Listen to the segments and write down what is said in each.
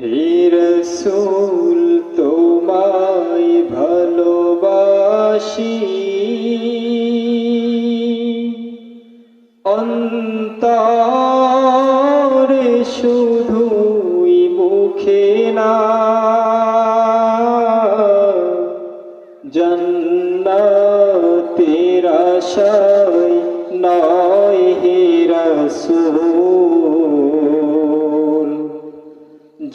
রসুল তোমায় ভালোবাসি। অন্তরে শুধুই মুখে না জন্নতের আশায় নয় হে রসুল।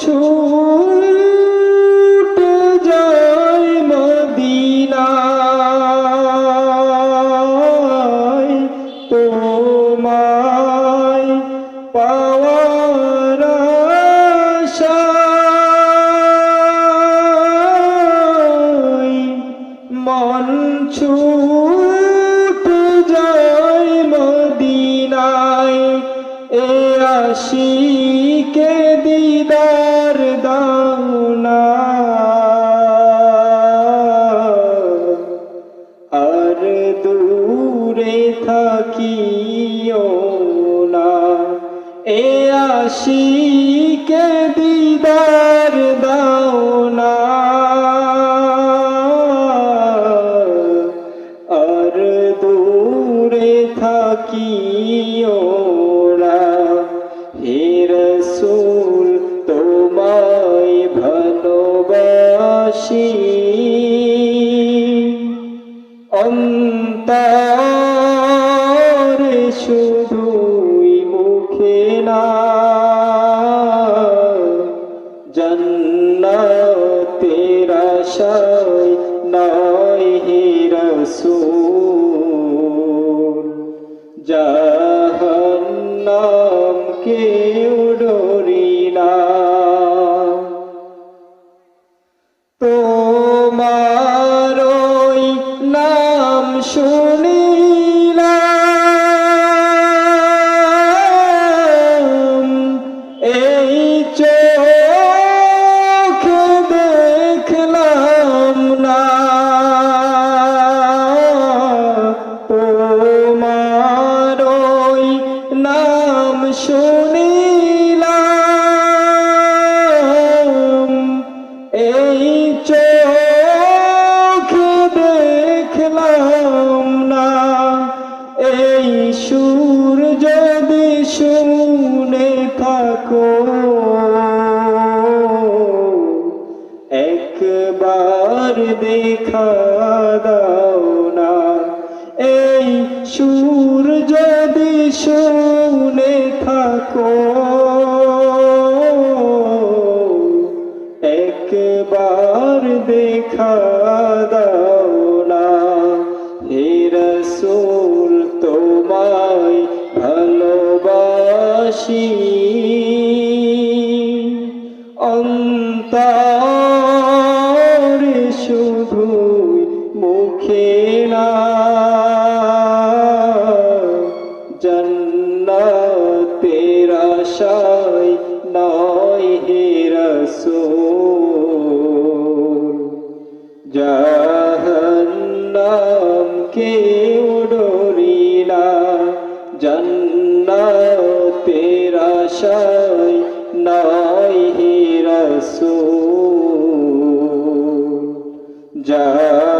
ছুটে যায় মদিনায়। তোমায় পাওয়ার আশায় মন ছুটে যায় মদিনায়। এ আশিকে দিদার দাওনা আর দূরে থাকিও না। এ আশিকে দিদার দাওনা আর দূরে থাকিও আশায় নয় হে রসুল। জাহান্নাম একবার দেখা দাও না। এই সুর যদি শুনে থাকো, একবার দেখা দাও না। হে রসুল, তোমায় ভালোবাসি। না জন্নতের আশায় নয় হে রসুল। জাহান্নাম কেউ ডরি না জন্নতের আশায় নয় হে রসুল। জাহান্নাম